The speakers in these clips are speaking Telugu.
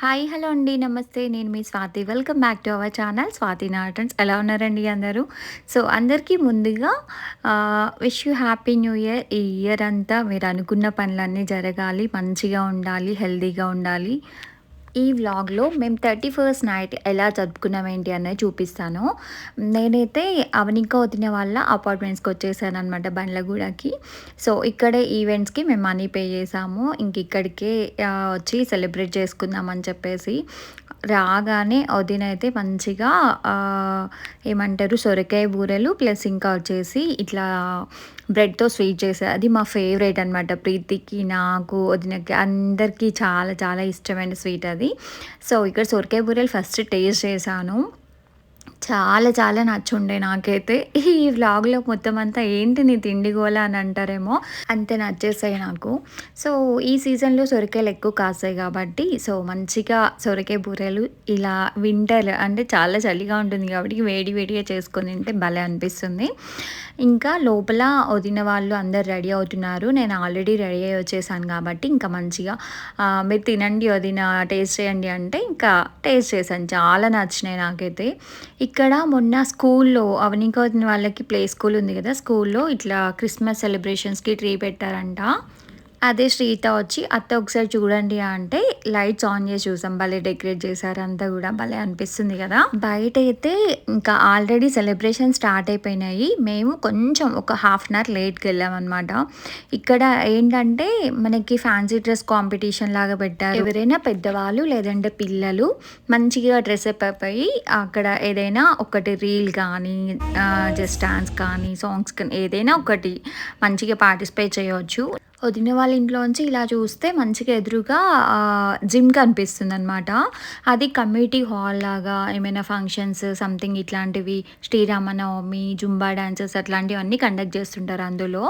హాయ్ హలో అండి. నమస్తే. నేను మీ Swathi. Welcome back to our channel. Swathi నాటన్స్. ఎలా ఉన్నారండి అందరూ? సో అందరికీ ముందుగా wish you happy new year. ఈ ఇయర్ అంతా మీరు అనుకున్న పనులన్నీ జరగాలి మంచిగా ఉండాలి హెల్తీగా ఉండాలి. ఈ వ్లాగ్లో మేము థర్టీ ఫస్ట్ నైట్ ఎలా జరుపుకున్నాం ఏంటి అనేది చూపిస్తాను. నేనైతే అవనిక వదిన వాళ్ళ అపార్ట్మెంట్స్కి వచ్చేసాను అనమాట బండ్లగూడకి. సో ఇక్కడే ఈవెంట్స్కి మేము మనీ పే చేసాము. ఇంక ఇక్కడికే వచ్చి సెలబ్రేట్ చేసుకుందామని చెప్పేసి రాగానే వదిన అయితే మంచిగా ఏమంటారు సొరకాయ బూరెలు ప్లస్ ఇంకా వచ్చేసి ఇట్లా బ్రెడ్తో స్వీట్ చేసేది అది మా ఫేవరెట్ అనమాట ప్రీతికి నాకు వదినకి అందరికీ చాలా చాలా ఇష్టమైన స్వీట్ అది. సో ఇక్కడ సొరకాయ బూరెలు ఫస్ట్ టేస్ట్ చేశాను. చాలా చాలా నచ్చుండే నాకైతే. ఈ వ్లాగ్లో మొత్తం అంతా ఏంటి నీ తిండి గోల అని అంటారేమో అంతే నచ్చేసాయి నాకు. సో ఈ సీజన్లో సొరకాయలు ఎక్కువ కాస్తాయి కాబట్టి సో మంచిగా సొరకాయ బూరెలు ఇలా వింటర్ అంటే చాలా చలిగా ఉంటుంది కాబట్టి వేడి వేడిగా చేసుకొని తింటే భలే అనిపిస్తుంది. ఇంకా లోపల వదిన వాళ్ళు అందరు రెడీ అవుతున్నారు. నేను ఆల్రెడీ రెడీ అయ్యి వచ్చేసాను కాబట్టి ఇంకా మంచిగా మీరు తినండి వదిన టేస్ట్ చేయండి అంటే ఇంకా టేస్ట్ చేశాను. చాలా నచ్చినాయి నాకైతే. ఇక్కడ మొన్న స్కూల్లో అవనిక వాళ్ళకి ప్లే స్కూల్ ఉంది కదా స్కూల్లో ఇట్లా క్రిస్మస్ సెలబ్రేషన్స్కి ట్రీ పెట్టారంట. అదే శ్రీత వచ్చి అత్త ఒకసారి చూడండి అంటే లైట్స్ ఆన్ చేసి చూసాం. భలే డెకరేట్ చేశారు. అంతా కూడా భలే అనిపిస్తుంది కదా. బయట అయితే ఇంకా ఆల్రెడీ సెలబ్రేషన్ స్టార్ట్ అయిపోయినాయి. మేము కొంచెం ఒక హాఫ్ అన్ అవర్ లేట్కి వెళ్ళాం అనమాట ఇక్కడ ఏంటంటే మనకి ఫ్యాన్సీ డ్రెస్ కాంపిటీషన్ లాగా పెట్టారు. ఎవరైనా పెద్దవాళ్ళు లేదంటే పిల్లలు మంచిగా డ్రెస్ అప్ అయిపోయి అక్కడ ఏదైనా ఒకటి రీల్ కానీ జస్ట్ డాన్స్ కానీ సాంగ్స్ కానీ ఏదైనా ఒకటి మంచిగా పార్టిసిపేట్ చేయవచ్చు. వదిన వాళ్ళ ఇంట్లోంచి ఇలా చూస్తే మంచిగా ఎదురుగా జిమ్ కనిపిస్తుంది అనమాట అది కమ్యూనిటీ హాల్ లాగా ఏమైనా ఫంక్షన్స్ సంథింగ్ ఇట్లాంటివి శ్రీరామనవమి జుంబా డాన్సెస్ అట్లాంటివన్నీ కండక్ట్ చేస్తుంటారు అందులో.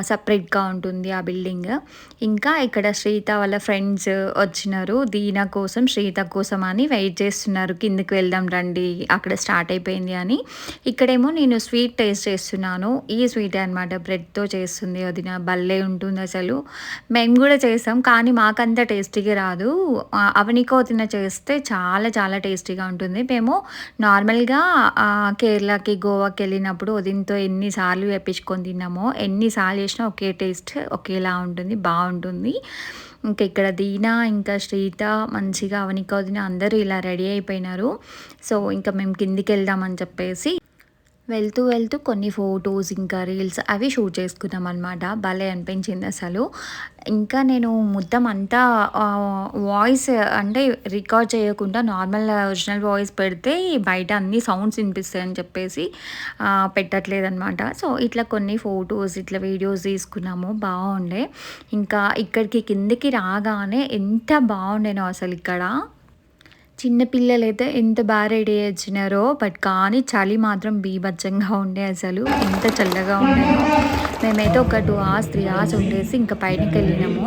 సపరేట్గా ఉంటుంది ఆ బిల్డింగ్ ఇంకా ఇక్కడ శ్రీత వాళ్ళ ఫ్రెండ్స్ వచ్చినారు. దీన కోసం శ్రీత కోసం అని వెయిట్ చేస్తున్నారు. కిందకి వెళ్దాం రండి అక్కడ స్టార్ట్ అయిపోయింది అని. ఇక్కడేమో నేను స్వీట్ టేస్ట్ చేస్తున్నాను. ఈ స్వీట్ అనమాట బ్రెడ్తో చేస్తుంది వదిన. భలే ఉంటుంది అసలు. మేము కూడా చేస్తాం కానీ మాకంత టేస్టీగా రాదు. అవనికోతిన చేస్తే చాలా చాలా టేస్టీగా ఉంటుంది. మేము నార్మల్గా కేరళకి గోవాకి వెళ్ళినప్పుడు వదినతో ఎన్నిసార్లు వేపించుకొని తిన్నామో ఎన్నిసార్లు చేసినా ఒకే టేస్ట్ ఒకేలా ఉంటుంది బాగుంటుంది. ఇంకా ఇక్కడ దీనా ఇంకా శ్రీత మంచిగా అవనికోదిన అందరూ ఇలా రెడీ అయిపోయినారు. సో ఇంకా మేము కిందికి వెళ్దామని చెప్పేసి వెళ్తూ వెళ్తూ కొన్ని ఫొటోస్ ఇంకా రీల్స్ అవి షూట్ చేసుకున్నాం అనమాట భలే అనిపించింది అసలు. ఇంకా నేను మొత్తం అంతా వాయిస్ అంటే రికార్డ్ చేయకుండా నార్మల్ ఒరిజినల్ వాయిస్ పెడితే బయట అన్ని సౌండ్స్ వినిపిస్తాయని చెప్పేసి పెట్టట్లేదనమాట సో ఇట్లా కొన్ని ఫొటోస్ ఇట్లా వీడియోస్ తీసుకున్నాము. బాగుండే. ఇంకా ఇక్కడికి కిందికి రాగానే ఎంత బాగుండేనో అసలు ఇక్కడ. చిన్నపిల్లలైతే ఎంత బాగా రెడీ వచ్చినారో బట్ కానీ చలి మాత్రం బీభత్సంగా ఉండే అసలు. ఎంత చల్లగా ఉండేనో మేమైతే ఒక టూ అవర్స్ త్రీ అవర్స్ ఉండేసి ఇంకా పైనకి వెళ్ళినాము.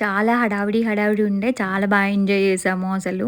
చాలా హడావిడి హడావిడి ఉండే చాలా బాగా ఎంజాయ్ చేసాము అసలు.